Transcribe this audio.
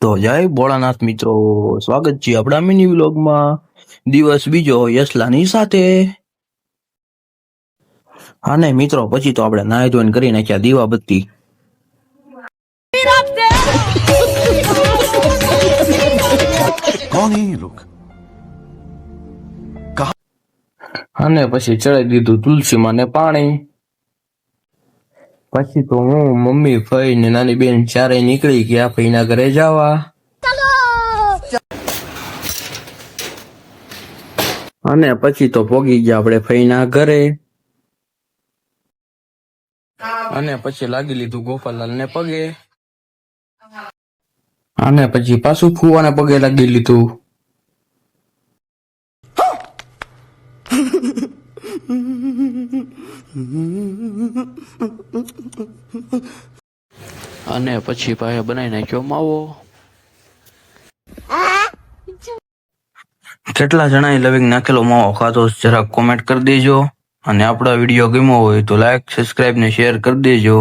તો જય ભોળાનાથ મિત્રો. સ્વાગત છે આપણા મિની વ્લોગમાં. દિવસ બીજો યશલાની સાથે. અને મિત્રો પછી તો આપણે નાહી ધોઈને કરી નાખ્યા દીવા બત્તી અને પછી ચડાવી દીધું તુલસીમાં ને પાણી. પછી તો હું મમ્મી, ભાઈ ને નાની બેન ચારે નીકળી ગયા, ભાઈના ઘરે જવા. અને પછી તો પોગી ગયા આપણે ભાઈના ઘરે. અને પછી લાગી લીધું ગોપાલાલ ને પગે. અને પછી પાછું ફુવાને પગે લાગી લીધું. અને પછી ભાઈ બનાવી નાખ્યો માવો. કેટલા જણાએ લવિંગ નાખેલો માવો ખાતો જરા કોમેન્ટ કરી દેજો. અને આપણા વીડિયો ગમ્યો હોય તો લાઈક સબસ્ક્રાઇબ ને શેર કરી દેજો.